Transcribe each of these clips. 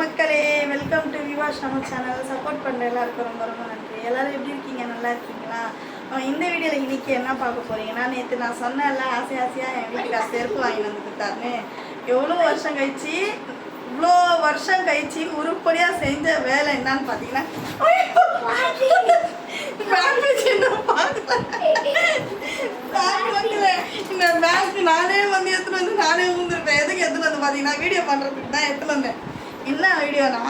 மக்களே welcome to Viva Shamal channel support பண்ணுற எல்லாருக்கும் ரொம்ப ரொம்ப நன்றி. எல்லாரும் எப்படி இருக்கீங்க? நல்லா இருக்கீங்களா? இந்த வீடியோவில் இன்னைக்கு என்ன பார்க்க போறீங்கன்னா நேற்று நான் சொன்னேன்ல ஆசை ஆசையாக என் வீட்டுக்கு செருப்பு வாங்கி வந்து கொடுத்தாருன்னு. எவ்வளோ வருஷம் கழிச்சு இவ்வளோ வருஷம் கழிச்சு உருப்படியாக செஞ்ச வேலை என்னன்னு பார்த்தீங்கன்னா இந்த பேங்க் நானே வந்து எடுத்துகிட்டு வந்து நானே ஊந்துருப்பேன். எதுக்கு எடுத்துகிட்டு வந்து பார்த்தீங்கன்னா வீடியோ பண்ணுறதுக்கு தான் எடுத்துட்டு வந்தேன். என்ன வீடியோனா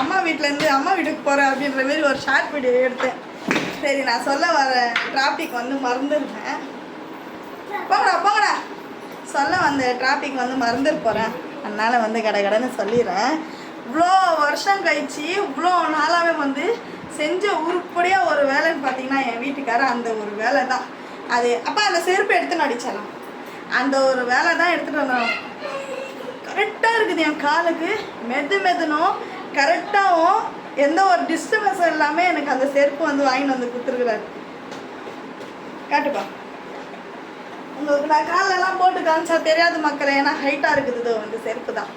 அம்மா வீட்டிலேருந்து அம்மா வீட்டுக்கு போகிறேன் அப்படின்ற மாதிரி ஒரு ஷார்ட் வீடியோ எடுத்தேன். சரி நான் சொல்ல வர டிராஃபிக் வந்து மறந்துருப்பேன் போங்கடா போங்கடா. சொல்ல வந்த டிராஃபிக் வந்து மறந்துட்டு போகிறேன் அதனால் வந்து கடை கடைன்னு சொல்லிடுறேன். இவ்வளோ வருஷம் கழிச்சு இவ்வளோ நாளாகவே வந்து செஞ்ச உருப்படியாக ஒரு வேலைன்னு பார்த்தீங்கன்னா என் வீட்டுக்காரர் அந்த ஒரு வேலை தான். அது அப்போ அந்த செருப்பு எடுத்து நடிச்சலாம் அந்த ஒரு வேலை தான் எடுத்துகிட்டு வந்தோம். கரெக்டாக இருக்குது என் காலுக்கு. மெது மெதுனும் கரெக்டாகவும் எந்த ஒரு டிஸ்டர்பன்ஸும் இல்லாமல் எனக்கு அந்த செருப்பு வந்து வாங்கிட்டு வந்து கொடுத்துருக்குறாரு. காட்டுப்பா. உங்களுக்கு நான் காலெல்லாம் போட்டு காமிச்சா தெரியாது மக்களே ஏன்னா ஹைட்டாக இருக்குது இது வந்து செருப்பு தான்.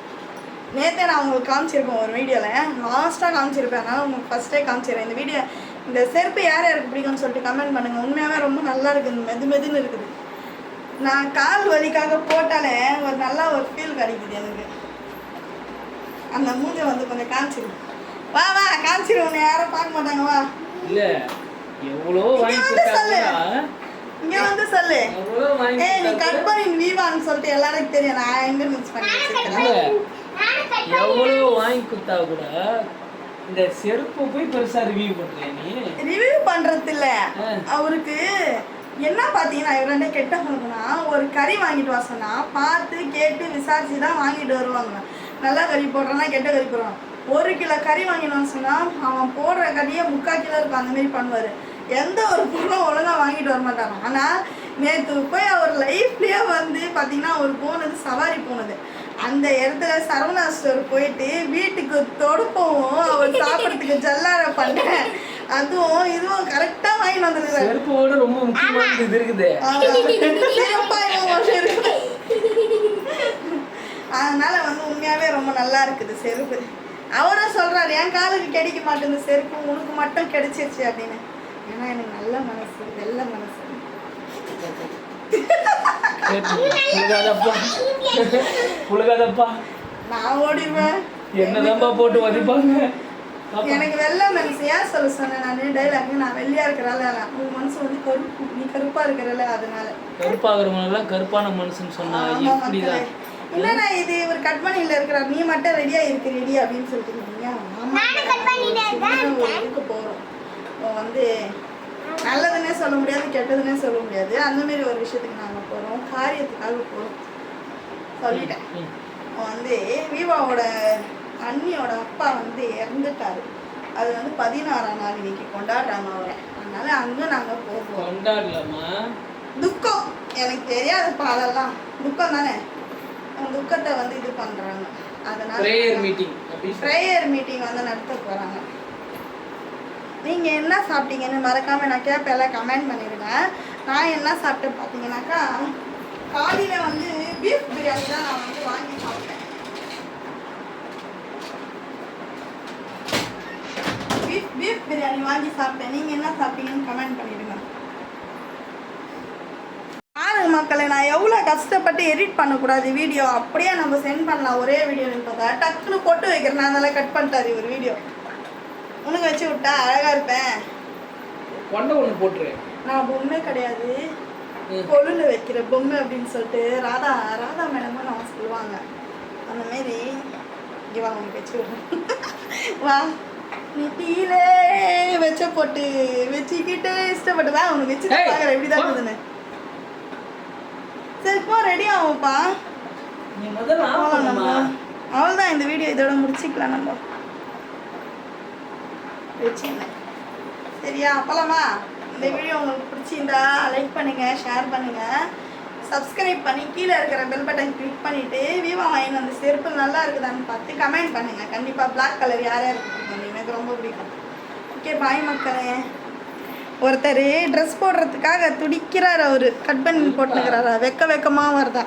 நேற்றே நான் உங்களுக்கு காமிச்சிருப்பேன் ஒரு வீடியோவில் லாஸ்ட்டாக காமிச்சிருப்பேன். அதனால் உங்களுக்கு ஃபஸ்ட்டே காமிச்சிருவேன். இந்த வீடியோ இந்த செருப்பு யார் யாருக்கு பிடிக்கும்னு சொல்லிட்டு கமெண்ட் பண்ணுங்கள் உண்மையாகவே ரொம்ப நல்லா இருக்குது. மெது மெதுன்னு இருக்குது. நான் கால் வலிக்காக போட்டாலே ஒரு நல்லா ஒரு ஃபீல் கிடைக்குது எனக்கு. அந்த மூஞ்சை வந்து கொஞ்சம் காமிச்சிரு. வா வா காமிச்சிரு. உன்னை யாரும் பார்க்க மாட்டாங்க. வா. இல்ல எவ்வளோ வாங்கி இங்க வந்து சொல்லு. இங்கே வந்து சொல்லு. ஏய் நீ கட். பண்ணி வீவான்னு சொல்லிட்டு எல்லாருக்கும் தெரியும். நான் எங்க மிக்ஸ் பண்ணி எவ்வளோ வாங்கி கொடுத்தா கூட இந்த செருப்பு போய் பெருசா ரிவ்யூ பண்றியா நீ? ரிவ்யூ பண்றது இல்ல. அவருக்கு என்ன பார்த்தீங்கன்னா இவரண்டே கெட்ட பழக்கம்னா ஒரு கறி வாங்கிட்டு வர சொன்னால் பார்த்து கேட்டு விசாரிச்சு தான் வாங்கிட்டு வருவாங்க நல்ல கறி போடுறானா கெட்ட கறி போடுறான். ஒரு கிலோ கறி வாங்கிட்டு சொன்னால் அவன் போடுற கறியே முக்கால் கிலோ இருக்கும் அந்த மாதிரி பண்ணுவார். எந்த ஒரு பொருளும் ஒழுங்காக வாங்கிட்டு வர மாட்டாங்க ஆனால் நேற்று போய் அவர் லைஃப்லேயே வந்து பார்த்தீங்கன்னா அவர் போனது சவாரி போனது. அந்த இடத்துல சரவணா ஸ்டோர் போயிட்டு வீட்டுக்கு தொடுப்பவும் அவர் சாப்பிட்றதுக்கு ஜல்லார பண்ணேன். அதுவும் இதுவும் கரெக்டாக வாங்கிட்டு வந்துருக்காரு செருப்போட ரொம்ப முக்கியமானது இது இருக்குது. அதனால வந்து உண்மையாவே ரொம்ப நல்லா இருக்குது செருப்பு. அவரும் சொல்றாரு என் காலுக்கு கிடைக்க மாட்டேங்குது செருப்பு. உனக்கு மட்டும் கிடைச்சிருச்சு அப்படின்னு. ஏன்னா எனக்கு நல்ல மனசு வெள்ள மனசு. புழுகாதப்பா. நான் ஓடிடுவேன். என்னதான்ப்பா போட்டு வதிப்பாங்க. எனக்கு வெள்ளை மனசு ஏன் சொல்ல சொன்னேன் நான். டைலாக் நான் வெள்ளையா இருக்கிறால உன் மனசு வந்து கருப்பு நீ கருப்பா இருக்கிறல அதனால. கருப்பாகிறவங்களெல்லாம் கருப்பான மனுஷன் சொன்னா ஆமா எப்படிதான். இல்லண்ணா இது? இவர் கட்மணியில் இருக்கிறார் நீ மட்டும் ரெடியா இருக்கு ரெடி அப்படின்னு சொல்லிட்டு ஒரு போறோம். இப்போ வந்து நல்லதுன்னே சொல்ல முடியாது கெட்டதுன்னே சொல்ல முடியாது. அந்த மாதிரி ஒரு விஷயத்துக்கு நாங்க போறோம். காரியத்துக்காக போறோம். சொல்லிட்டேன். வந்து வீவாவோட அண்ணியோட அப்பா வந்து இறந்துட்டாரு. அது வந்து பதினாறாம் நாள் இன்னைக்கு கொண்டாடுறாங்க அவரை. அதனால அங்க நாங்க போவோம். கொண்டாடலாமா? துக்கம். எனக்கு தெரியாதுப்பா அதெல்லாம். துக்கம் தானே? துக்கத்தை வந்து இது பண்றாங்க. அதனால ப்ரேயர் மீட்டிங் ப்ரேயர் மீட்டிங் வந்து நடத்த போறாங்க. நீங்க என்ன சாப்பிட்டீங்கன்னு மறக்காம நான் கேட்பேன் கமெண்ட் பண்ணிடுங்க. நான் என்ன சாப்பிட்டேன் பார்த்தீங்கன்னாக்கா காலையில வந்து பீஃப் பிரியாணி தான் நான் வந்து வாங்கி சாப்பிட்டேன் பீஃப் பீஃப் பிரியாணி வாங்கி சாப்பிட்டேன். நீங்க என்ன சாப்பிட்டீங்கன்னு கமெண்ட் பண்ணிடுங்க. பாருங்க மக்களே நான் எவ்வளோ கஷ்டப்பட்டு எடிட் பண்ணக்கூடாது வீடியோ அப்படியே நம்ம சென்ட் பண்ணலாம். ஒரே வீடியோ பார்த்தா டக்குன்னு போட்டு வைக்கிறேன். நான் அதெல்லாம் கட் பண்ணிட்டாரு ஒரு வீடியோ உனக்கு வச்சு விட்டா அழகா இருப்பேன். கொண்டை ஒன்று போட்டுரு. நான் பொம்மை கிடையாது. கொலுல வைக்கிற பொம்மை அப்படின்னு சொல்லிட்டு ராதா ராதா மேடமும் நான் சொல்லுவாங்க. அந்த மாரி இங்கே வா உனக்கு வச்சு விடுறேன் வா. நெத்தியிலே வச்ச போட்டு வச்சுக்கிட்டு இஷ்டப்பட்டு வா உனக்கு வச்சு ஏய், பார்க்குறேன். எப்படி தான். இருக்குதுன்னு சரி இப்போ ரெடி ஆகும்ப்பா. நீ முதல்ல அவ்வளோதான் இந்த வீடியோ இதோட முடிச்சுக்கலாம் நம்ம. வச்சுங்க சரியா அப்பலாமா இந்த வீடியோ உங்களுக்கு பிடிச்சிருந்தா லைக் பண்ணுங்க ஷேர் பண்ணுங்க. சப்ஸ்கிரைப் பண்ணி கீழே இருக்கிற பெல் பட்டன் கிளிக் பண்ணிட்டு விவா வாங்கின அந்த செருப்பு நல்லா இருக்குதான்னு பார்த்து கமெண்ட் பண்ணுங்க. கண்டிப்பாக பிளாக் கலர் யார் யாருக்கு எனக்கு ரொம்ப பிடிக்கும். ஓகே பாய் மக்களே. ஒருத்தர் ட்ரெஸ் போடுறதுக்காக துடிக்கிறார் அவர். கட் பண்ணி போட்டுக்கிறாரா வெக்க வெக்கமாக வருதா?